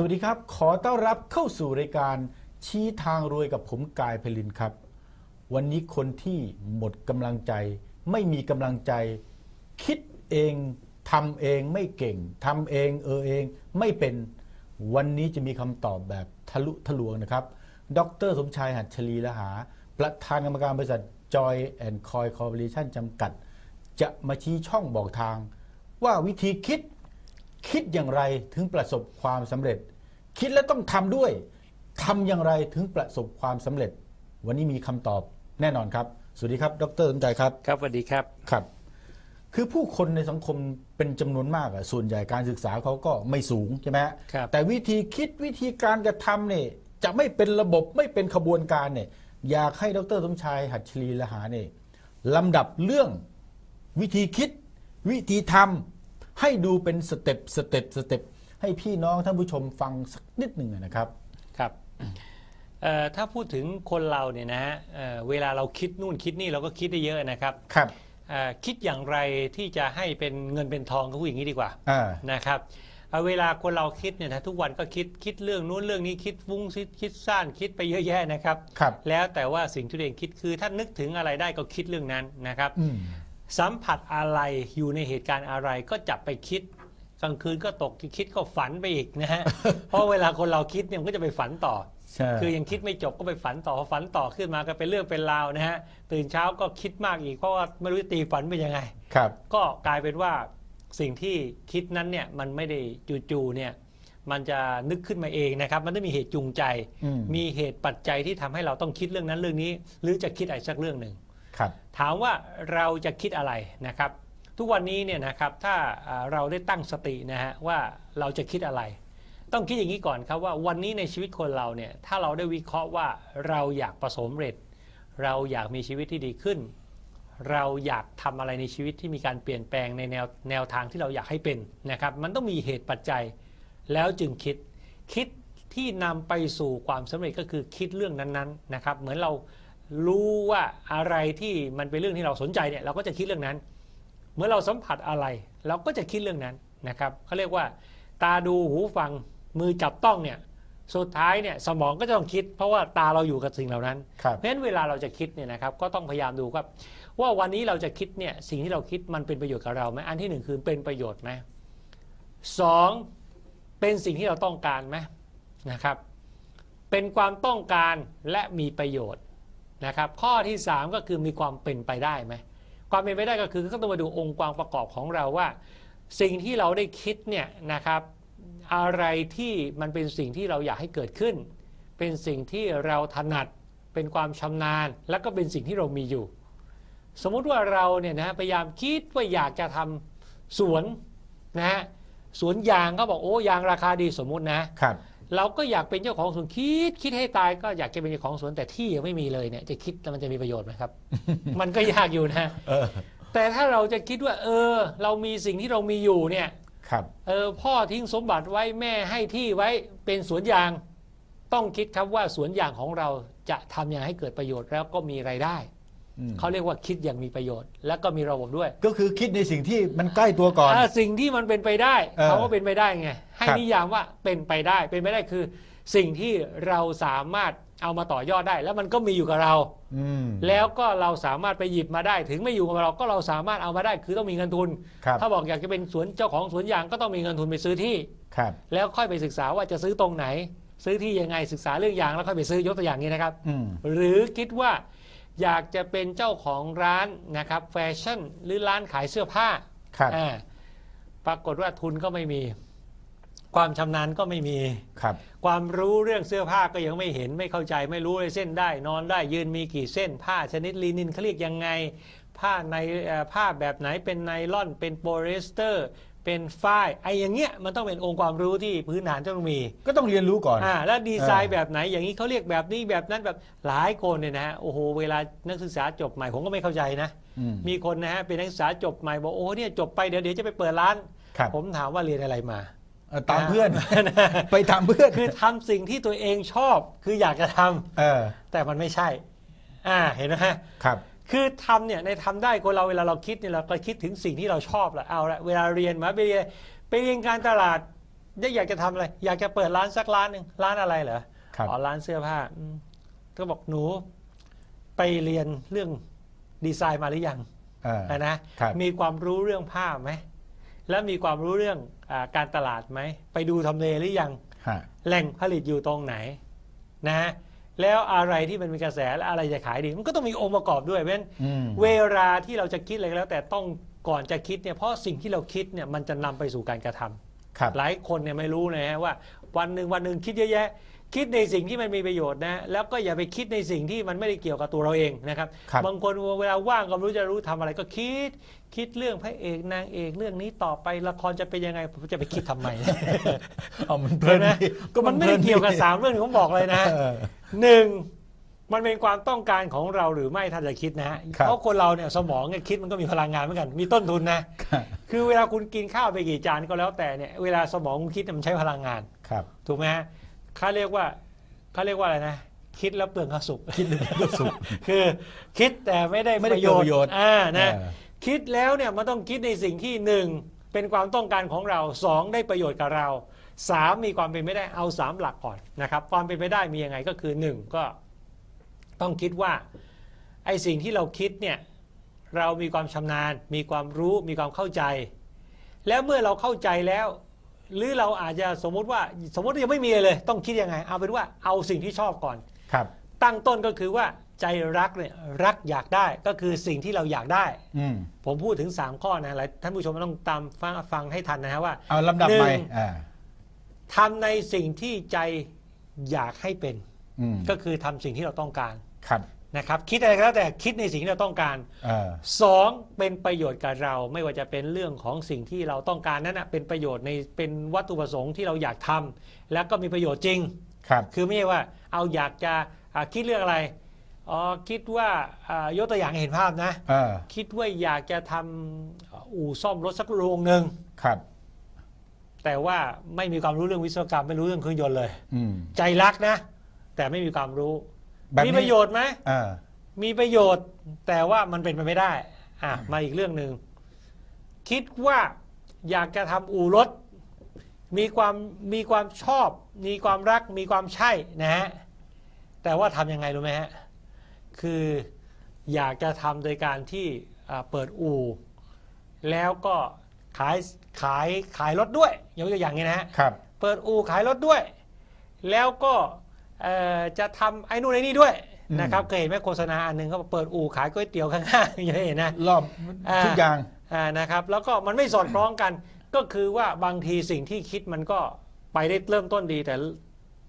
สวัสดีครับ ขอต้อนรับเข้าสู่รายการชี้ทางรวยกับผมกายเพลินครับ วันนี้คนที่หมดกำลังใจ ไม่มีกำลังใจ คิดเองทำเองไม่เก่งทำเองเออเองไม่เป็นวันนี้จะมีคำตอบแบบทะลุทะลวงนะครับ ดรสมชายหัตถลีละหา ประธานกรรมการบริษัท Joy and Coy Corporation จำกัด จะมาชี้ช่องบอกทาง ว่าวิธีคิด คิดอย่างไรถึงประสบความสำเร็จ คิดแล้วต้องทำด้วยทำอย่างไรถึงประสบความสำเร็จ วันนี้มีคำตอบแน่นอนครับ สวัสดีครับ ดรสนใจครับ ครับสวัสดีครับ ครับ คือผู้คนในสังคมเป็นจำนวนมากอะส่วนใหญ่การศึกษาเขาก็ไม่สูงใช่ไหมฮะครับ แต่วิธีคิดวิธีการกระทำเนี่ยจะไม่เป็นระบบไม่เป็นขบวนการเนี่ย อยากให้ดรสมชายหัตถลีละหาเนี่ยลำดับเรื่องวิธีคิด วิธีทำ ให้ดูเป็นสเต็ปสเต็ปสเต็ปให้พี่น้องท่านผู้ชมฟังสักนิดหนึ่งอะนะครับครับเอ่อถ้าพูดถึงคนเราเนี่ยนะฮะเอ่อเวลาเราคิดนู่นคิดนี่เราก็คิดได้เยอะนะครับครับ เอ่อคิดอย่างไรที่จะให้เป็นเงินเป็นทองก็พูดอย่างนี้ดีกว่าอ่า นะครับเอ่อเวลาคนเราคิดเนี่ยนะทุกวันก็คิดคิดเรื่องนู้นเรื่องนี้คิดฟุ้งคิดคิดซ่านคิดไปเยอะแยะนะครับ ครับ แล้วแต่ว่าสิ่งที่ตัวเองคิดคือถ้านึกถึงอะไรได้ก็คิดเรื่องนั้นนะครับ อืม สัมผัสอะไรอยู่ในเหตุการณ์อะไรก็จับไปคิดกลางคืนก็ตกคิดก็ฝันไปอีกนะฮะ เพราะเวลาคนเราคิดเนี่ยมันก็จะไปฝันต่อใช่คือยังคิดไม่จบก็ไปฝันต่อพอฝันต่อขึ้นมาก็เป็นเรื่องเป็นราวนะฮะ ตื่นเช้าก็คิดมากอีกเพราะว่าไม่รู้จะตีฝันเป็นยังไง ครับ ก็กลายเป็นว่าสิ่งที่คิดนั้นเนี่ยมันไม่ได้จู่ๆเนี่ยมันจะนึกขึ้นมาเองนะครับ มันต้องมีเหตุจูงใจอืมมีเหตุปัจจัยที่ทำให้เราต้องคิดเรื่องนั้นเรื่องนี้ หรือจะคิดอะไรสักเรื่องหนึ่ง ครับ ถามว่าเราจะคิดอะไรนะครับ ทุกวันนี้เนี่ยนะครับถ้าเราได้ตั้งสตินะฮะว่าเราจะคิดอะไร ต้องคิดอย่างนี้ก่อนครับว่าวันนี้ในชีวิตคนเราเนี่ยถ้าเราได้วิเคราะห์ว่าเราอยากประสบความเร็จ เราอยากมีชีวิตที่ดีขึ้น เราอยากทำอะไรในชีวิตที่มีการเปลี่ยนแปลงในแนวแนวทางที่เราอยากให้เป็นนะครับ มันต้องมีเหตุปัจจัย แล้วจึงคิดคิดที่นำไปสู่ความสำเร็จก็คือคิดเรื่องนั้นๆนะครับ เหมือนเรา รู้ว่าอะไรที่มันเป็นเรื่องที่เราสนใจเนี่ยเราก็จะคิดเรื่องนั้น เมื่อเราสัมผัสอะไร เราก็จะคิดเรื่องนั้นนะครับเขาเรียกว่า ตาดูหูฟังมือจับต้องเนี่ยสุดท้ายเนี่ยสมองก็จะต้องคิด เพราะว่าตาเราอยู่กับสิ่งเหล่านั้นครับเพราะฉะนั้นเวลาเราจะคิดเนี่ยนะครับก็ต้องพยายามดูครับ ว่าวันนี้เราจะคิดเนี่ยสิ่งที่เราคิดมันเป็นประโยชน์กับเราไหมอันที่หนึ่งคือเป็นประโยชน์ไหมสองเป็นสิ่งที่เราต้องการไหมนะครับ เป็นความต้องการและมีประโยชน์ นะครับข้อที่สามก็คือมีความเป็นไปได้ไหมความเป็นไปได้ก็คือก็ต้องมาดูองค์ความประกอบของเราว่า สิ่งที่เราได้คิดเนี่ยนะครับอะไรที่มันเป็นสิ่งที่เราอยากให้เกิดขึ้น เป็นสิ่งที่เราถนัดเป็นความชำนาญ และก็เป็นสิ่งที่เรามีอยู่ สมมุติว่าเราเนี่ยนะพยายามคิดว่าอยากจะทำสวนนะฮะสวนยางก็บอกโอ้ยางราคาดีสมมุตินะครับ เราก็อยากเป็นเจ้าของสวนคิดคิดให้ตายก็อยากจะเป็นเจ้าของสวนแต่ที่ยังไม่มีเลยเนี่ยจะคิดแล้วมันจะมีประโยชน์ไหมครับ มันก็ยากอยู่นะเออแต่ถ้าเราจะคิดว่า เออ เรามีสิ่งที่เรามีอยู่เนี่ยครับ เออพ่อทิ้งสมบัติไว้แม่ให้ที่ไว้เป็นสวนยาง ต้องคิดครับว่าสวนยางของเราจะทำอย่างให้เกิดประโยชน์แล้วก็มีไรายได้อืม เขาเรียกว่าคิดอย่างมีประโยชน์ และก็มีระบบด้วย ก็คือคิดในสิ่งที่มันใกล้ตัวก่อนอ่าสิ่งที่มันเป็นไปได้เออเขาก็เป็นไปได้ไง ให้ครับนิยามว่าเป็นไปได้ เป็นไปได้คือ สิ่งที่เราสามารถเอามาต่อยอดได้ แล้วมันก็มีอยู่กับเราอืมแล้วก็เราสามารถไปหยิบมาได้ ถึงไม่อยู่กับเราก็เราสามารถเอามาได้ คือต้องมีเงินทุนครับถ้าบอกอยากจะเป็นสวนเจ้าของสวนยางก็ต้องมีเงินทุนไปซื้อที่ครับ แล้วค่อยไปศึกษาว่าจะซื้อตรงไหน ซื้อที่ยังไงศึกษาเรื่องยางแล้วค่อยไปซื้อยกตัวอย่างนี้นะครับอืมหรือคิดว่า อยากจะเป็นเจ้าของร้านนะครับแฟชั่นหรือร้านขายเสื้อผ้าครับอ่าปรากฏว่าทุนก็ไม่มี ความชำนาญก็ไม่มีครับ ความรู้เรื่องเสื้อผ้าก็ยังไม่เห็นไม่เข้าใจไม่รู้เลยเส้นได้ นอนได้ยืนมีกี่เส้น ผ้าชนิดลีนินเขาเรียกยังไง ผ้าในเอ่อผ้าแบบไหนเป็นไนล่อนเป็นโพลีสเตอร์ เป็นฝ้ายไอ้อย่างเงี้ยมันต้องเป็นองค์ความรู้ที่พื้นฐานต้องมีก็ต้องเรียนรู้ก่อน อ่าแล้วดีไซน์เออแบบไหนอย่างนี้เขาเรียกแบบนี้แบบนั้นแบบหลายคนเนี่ยนะฮะโอ้โหเวลานักศึกษาจบใหม่ผมก็ไม่เข้าใจนะ อืม มีคนนะฮะเป็นนักศึกษาจบใหม่บอกโอ้เนี่ยจบไปเดี๋ยวเดี๋ยวจะไปเปิดร้าน ครับ ผมถามว่าเรียนอะไรมา เออตามเพื่อน ไปตามเพื่อนคือทำสิ่งที่ตัวเองชอบคืออยากจะทำเออแต่มันไม่ใช่ อ่าเห็นไหมฮะ ครับ คือทำเนี่ยในทำได้คนเราเวลาเราคิดเนี่ยเราก็คิดถึงสิ่งที่เราชอบแหละเอาละเวลาเรียนมาไปเรียนไปเรียนการตลาดอยากจะทำอะไร อยากจะเปิดร้านสักร้านหนึ่งร้านอะไรเหรอครับอ๋อร้านเสื้อผ้าอืมก็บอกหนูไปเรียนเรื่องดีไซน์มาหรือยังเอออะนะครับมีความรู้เรื่องผ้าไหมแล้วมีความรู้เรื่องอาการตลาดไหมไปดูทำเลหรือยังฮะแหล่งผลิตอยู่ตรงไหนนะฮะ แล้วอะไรที่มันมีกระแสและอะไรจะขายดีมันก็ต้องมีองค์ประกอบด้วยเพราะฉะนั้นอืมเวลาที่เราจะคิดอะไรก็แล้ว แต่ต้องก่อนจะคิดเนี่ยเพราะสิ่งที่เราคิดเนี่ยมันจะนำไปสู่การกระทำครับหลายคนเนี่ยไม่รู้เลยฮะว่า วันหนึ่งวันหนึ่งคิดเยอะแยะ คิดในสิ่งที่มันมีประโยชน์นะ แล้วก็อย่าไปคิดในสิ่งที่มันไม่ได้เกี่ยวกับตัวเราเองนะครับครับ บางคนเวลาว่างก็ไม่รู้จะรู้ทำอะไรก็คิด คิดเรื่องพระเอกนางเอกเรื่องนี้ต่อไปละครจะเป็นยังไงผมจะไปคิดทำไม เอามันเพลิเห็นนไหมดีมันไม่ได้เกี่ยวกับสามเรื่องที่ผมบอกเลยนะเออ หนึ่งมันเป็นความต้องการของเราหรือไม่ถ้าจะคิดนะฮะครับ เพราะคนเราเนี่ยสมองเนี่ยคิดมันก็มีพลังงานเหมือนกัน มีต้นทุนนะ คือเวลาคุณกินข้าวไปกี่จานก็แล้วแต่เนี่ยเวลาสมองคุณคิดเนี่ยมันใช้พลังงาน ครับ ถูกไหมฮะ เขาเรียกว่าเขาเรียกว่าอะไรนะ คิดแล้วเปลืองข้าวสุกคิดเลยก็สุข คือคิดแต่ไม่ได้ไม่ได้ประโยชเกิดประโยชน์น์อ่านะเออคิดแล้วเนี่ยมันต้องคิดในสิ่งที่หนึ่งเป็นความต้องการของเราสองได้ประโยชน์กับเราสามมีความเป็นไม่ได้เอาสามหลักก่อนนะครับ ความเป็นไปได้มียังไงก็คือหนึ่งก็ต้องคิดว่าไอ้สิ่งที่เราคิดเนี่ยเรามีความชำนาญ มีความรู้มีความเข้าใจ แล้วเมื่อเราเข้าใจแล้ว หรือเราอาจจะสมมุติว่าสมมติยังไม่มีเลย ต้องคิดยังไง เอาเป็นว่าเอาสิ่งที่ชอบก่อน ครับ ตั้งต้นก็คือว่าใจรักเนี่ยรักอยากได้ก็คือสิ่งที่เราอยากได้ อืมผมพูดถึง 3 ข้อนะหลายท่านผู้ชมต้องตามฟังฟังให้ทันนะฮะว่าเอาลำดับหนึ่งใหม่อ่าทำในสิ่งที่ใจอยากให้เป็น อืมก็คือทำสิ่งที่เราต้องการ ครับ นะครับคิดอะไรก็แล้วแต่คิดในสิ่งที่เราต้องการเออสองเป็นประโยชน์กับเราไม่ว่าจะเป็นเรื่องของสิ่งที่เราต้องการนั้นนะเป็นประโยชน์ในเป็นวัตถุประสงค์ที่เราอยากทำแล้วก็มีประโยชน์จริง ครับ คือไม่ใช่ว่าเอาอยากจะอ่าคิดเรื่องอะไรอ๋อคิดว่าอ่ายกตัวอย่างให้เห็นภาพนะ เออคิดว่าอยากจะทำอู่ซ่อมรถสักโรงหนึ่งครับ แต่ว่าไม่มีความรู้เรื่องวิศวกรรมไม่รู้เรื่องเครื่องยนต์เลย อืม ใจรักนะ แต่ไม่มีความรู้ แบบมีนี้ประโยชน์ไหมเออมีประโยชน์ แต่ว่ามันเป็นไปไม่ได้อะมาอีกเรื่องหนึ่งคิดว่าอยากจะทำอู่รถ มีความมีความชอบ มีความรักมีความใช่นะฮะแต่ว่าทำยังไงรู้ไหมฮะคืออยากจะทำโดยการที่อ่าเปิดอู่ แล้วก็ขายขายขายรถด้วยยกตัวอย่างนี้นะฮะครับเปิดอู่ขายรถด้วย แล้วก็เอ่อ จะทำไอ้นู่นไอ้นี่ด้วยอืมนะครับเคยเห็นไหมโฆษณาอันหนึ่งเขาบอกเปิดอู่ขายก๋วยเตี๋ยวข้างๆอย่างนี้เห็นนะรอบอ่าทุกอย่างอ่านะครับแล้วก็มันไม่สอดคล้องกัน ก็คือว่าบางทีสิ่งที่คิดมันก็ไปได้เริ่มต้นดีแต่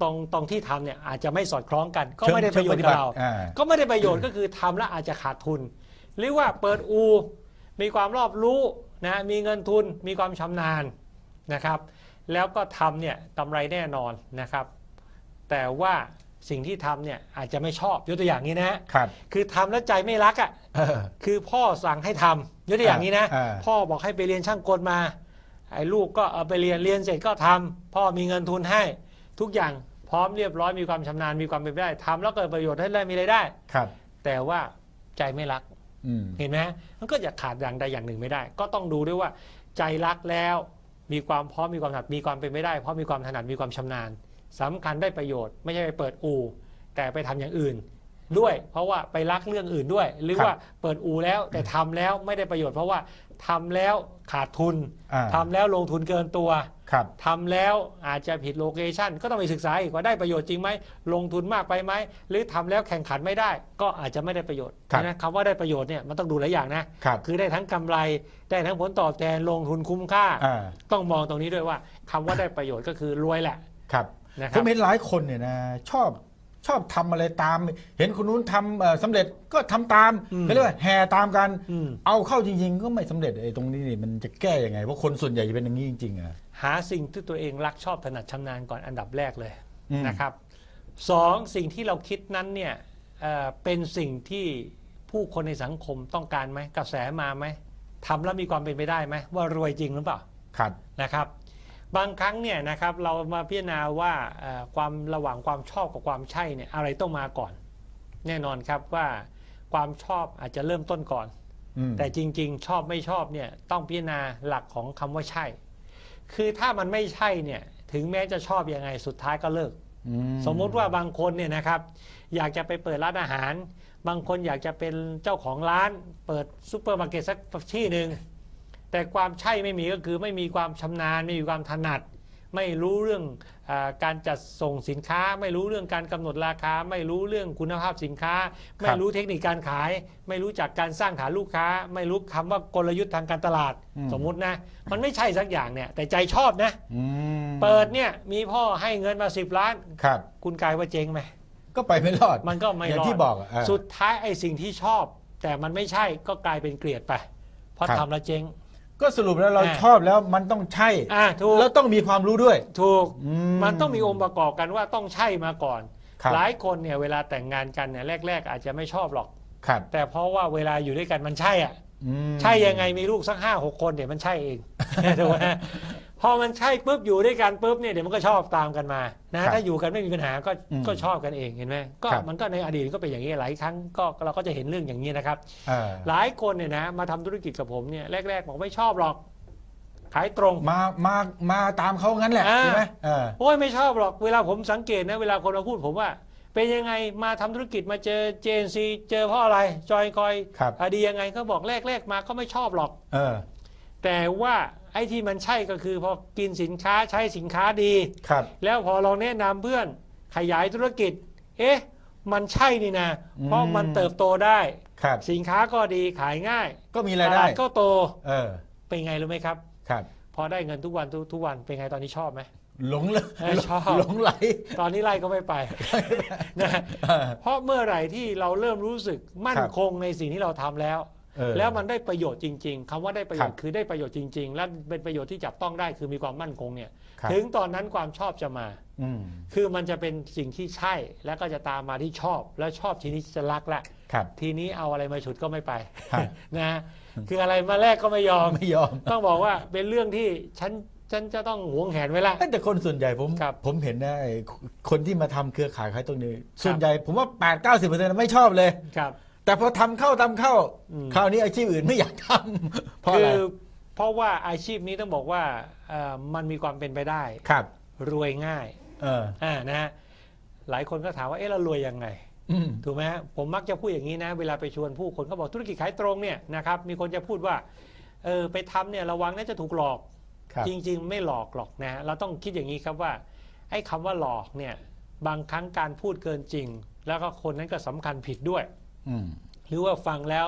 ตรงตรงที่ทำเนี่ยอาจจะไม่สอดคล้องกัน ก็ไม่ได้ประโยชน์กับเราอ่าก็ไม่ได้ประโยชน์ก็คือทำแล้วอาจจะขาดทุน หรือว่าเปิดอูมีความรอบรู้นะมีเงินทุนมีความชำนาญนะครับ แล้วก็ทำเนี่ยกำไรแน่นอนนะครับ แต่ว่าสิ่งที่ทำเนี่ยอาจจะไม่ชอบยกตัวอย่างนี้นะฮะครับ คือทำแล้วใจไม่รักอะ เออ คือพ่อสั่งให้ทำยกตัวอย่างนี้นะอ่า พ่อบอกให้ไปเรียนช่างกลมา ไอ้ลูกก็เอาไปเรียนเรียนเสร็จก็ทำพ่อมีเงินทุนให้ ทุกอย่างพร้อมเรียบร้อยมีความชำนาญมีความเป็นไปได้ทำแล้วเกิดประโยชน์ให้ได้มีรายได้ ครับ แต่ว่าใจไม่รักอืม เห็นไหมฮะมันก็จะขาดอย่างใดอย่างหนึ่งไม่ได้ ก็ต้องดูด้วยว่า ใจรักแล้ว มีความพร้อมมีความถนัดมีความเป็นไปได้เพราะมีความถนัดมีความชำนาญ สำคัญได้ประโยชน์ ไม่ใช่ไปเปิดอู่ แต่ไปทำอย่างอื่นด้วย เพราะว่าไปรักเรื่องอื่นด้วย หรือว่าเปิดอู่แล้วแต่ทำแล้วไม่ได้ประโยชน์ เพราะว่าทำแล้วขาดทุนอ่าทำแล้วลงทุนเกินตัวครับทำแล้วอาจจะผิดโลเคชันก็ต้องไปศึกษาอีกว่าได้ประโยชน์จริงไหมลงทุนมากไปไหมหรือทำแล้วแข่งขันไม่ได้ ก็อาจจะไม่ได้ประโยชน์ครับนะคำว่าได้ประโยชน์เนี่ยมันต้องดูหลายอย่างนะครับคือได้ทั้งกำไรได้ทั้งผลตอบแทนลงทุนคุ้มค่าอ่าต้องมองตรงนี้ด้วยว่าคำว่าได้ประโยชน์ก็คือรวยแหละ ครับนะคผรับมเห็นหลายคนเนี่ยนะชอบชอบทำอะไรตาม เห็นคนนู้นทำเอ่อสำเร็จก็ทำตามอืมก็เรียกว่าแห่ตามกันอืมเอาเข้าจริง ๆ ก็ไม่สำเร็จไอ้ตรงนี้นี่มันจะแก้ยังไงเพราะคนส่วนใหญ่จะเป็นอย่างนี้จริงๆอะหาสิ่งที่ตัวเองรักชอบถนัดชำนาญก่อนอันดับแรกเลยอืมนะครับสองสิ่งที่เราคิดนั้นเนี่ยเอ่อเป็นสิ่งที่ผู้คนในสังคมต้องการไหมกระแสมาไหมทำแล้วมีความเป็นไปได้ไหมว่ารวยจริงหรือเปล่าครับนะครับ บางครั้งเนี่ยนะครับเรามาพิจารณาว่าเอ่อความระหว่างความชอบกับความใช่เนี่ยอะไรต้องมาก่อน แน่นอนครับว่าความชอบอาจจะเริ่มต้นก่อนอืมแต่จริง ๆ ชอบไม่ชอบเนี่ยต้องพิจารณาหลักของคำว่าใช่ คือถ้ามันไม่ใช่เนี่ยถึงแม้จะชอบยังไงสุดท้ายก็เลิกอืสมมุติว่าบางคนเนี่ยนะครับ อยากจะไปเปิดร้านอาหาร บางคนอยากจะเป็นเจ้าของร้าน เปิดซูเปอร์มาร์เก็ตสักที่หนึ่ง แต่ความใช่ไม่มีก็คือไม่มีความชำนาญ ไม่มีความถนัด ไม่รู้เรื่องอาการจัดส่งสินค้า ไม่รู้เรื่องการกำหนดราคา ไม่รู้เรื่องคุณภาพสินค้า ไม่รู้เทคนิคการขาย ไม่รู้จักการสร้างฐานลูกค้า ไม่รู้คำว่ากลยุทธ์ทางการตลาดสมมุตินะ มันไม่ใช่สักอย่างเนี่ยแต่ใจชอบนะอืมเปิดเนี่ยมีพ่อให้เงินมาสิบล้านครับคุณกลายว่าเจ๊งไหมก็ไปไม่รอดมันก็ไม่อย่างรอดที่บอกอะเออสุดท้ายไอ้สิ่งที่ชอบ แต่มันไม่ใช่ก็กลายเป็นเกลียดไปเพราะครับทำแล้วเจ๊ง ก็สรุปแล้วเราอ่า ชอบแล้วมันต้องใช่ อ่าถูกแล้วต้องมีความรู้ด้วย ถูกอืมันต้องมีองค์ประกอบกันว่าต้องใช่มาก่อน ครับหลายคนเนี่ยเวลาแต่งงานกันเนี่ยแรก ๆ อาจจะไม่ชอบหรอก ครับแต่เพราะว่าเวลาอยู่ด้วยกันมันใช่อะ อืม ใช่ยังไงมีลูกสักห้าหกคนเดี๋ยวมันใช่เอง ถูกไหม พอมันใช่ปุ๊บอยู่ด้วยกันปุ๊บเนี่ยเดี๋ยวมันก็ชอบตามกันมานะถ้าอยู่กันไม่มีปัญหาก็ก็ชอบกันเองเห็นไหมก็มันก็ในอดีตก็เป็นอย่างนี้หลายครั้งก็เราก็จะเห็นเรื่องอย่างนี้นะครับเออหลายคนเนี่ยนะมาทำธุรกิจกับผมเนี่ยแรกๆบอกไม่ชอบหรอกขายตรงมามามาตามเขางั้นแหละอ่าใช่ไหมเออโอ้ยไม่ชอบหรอกเวลาผมสังเกตนะเวลาคนมาพูดผมว่า เป็นยังไงมาทำธุรกิจมาเจอ JNC เจอเพราะอะไรจอยคอยครับอะดียังไงก็บอกแรกๆมาก็ไม่ชอบหรอกเออแต่ว่าไอ้ที่มันใช่ก็คือพอกินสินค้าใช้สินค้าดี ครับ แล้วพอเราแนะนำเพื่อนขยายธุรกิจ เอ๊ะ มันใช่นี่นะ เพราะมันเติบโตได้ครับสินค้าก็ดีขายง่าย ก็มีตรายได้ลาดก็โต เออ เป็นไงรู้ไหมครับ ครับ พอได้เงินทุกวันทุกทุกวันเป็นไงตอนนี้ชอบไหมหลงเลยเออชอบหลงไหล ตอนนี้ไล่ก็ไม่ไปนะเออเพราะเมื่อไหร่ที่เราเริ่มรู้สึกมั่นครับคงในสิ่งที่เราทำแล้วเออ แล้วมันได้ประโยชน์จริง ๆคำว่าได้ประโยชน์ครับคือได้ประโยชน์จริง ๆ และเป็นประโยชน์ที่จับต้องได้คือมีความมั่นคงเนี่ยครับถึงตอนนั้นความชอบจะมาอืมคือมันจะเป็นสิ่งที่ใช่แล้วก็จะตามมาที่ชอบ แล้วชอบทีนี้จะรักละครับทีนี้เอาอะไรมาฉุดก็ไม่ไปครับนะคืออะไรมาแลกก็ไม่ยอมไม่ยอม ต้องบอกว่าเป็นเรื่องที่ฉันฉันจะต้องหวงแหนไว้ละเอ้ยแต่คนส่วนใหญ่ผมครับผมเห็นนะไอ้คนที่มาทำเครือข่ายขายตรงนี้ ส่วนใหญ่ผมว่า8 9 0ไม่ชอบเลยครับ แต่พอทำเข้าทำเข้าอืมคราวนี้อาชีพอื่นไม่อยากทำเพราะคือะไรอเพราะว่าอาชีพนี้ต้องบอกว่าเอ่อมันมีความเป็นไปได้ครับ รวยง่าย เอออ่านะฮะหลายคนก็ถามว่าเอ๊ะเรารวยยังไงอืมถูกไหมฮะผมมักจะพูดอย่างนี้นะ เวลาไปชวนผู้คนเขาบอกธุรกิจขายตรงเนี่ยนะครับมีคนจะพูดว่าเออไปทำเนี่ยระวังน่าจะถูกหลอกครับจริง ๆ ไม่หลอกหรอกนะฮะเราต้องคิดอย่างนี้ครับว่าไอ้คำว่าหลอกเนี่ยบางครั้งการพูดเกินจริง แล้วก็คนนั้นก็สำคัญผิดด้วยอืม หรือว่าฟังแล้ว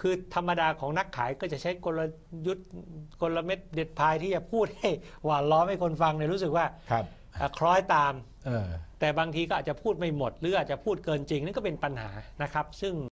คือธรรมดาของนักขายก็จะใช้กลยุทธ์กลเม็ดเด็ดพายที่จะพูดให้หวานล้อมให้คนฟังเนี่ยรู้สึกว่าครับคล้อยตามแต่บางทีก็อาจจะพูดไม่หมดหรืออาจจะพูดเกินจริงนั่นก็เป็นปัญหานะครับ ซึ่ง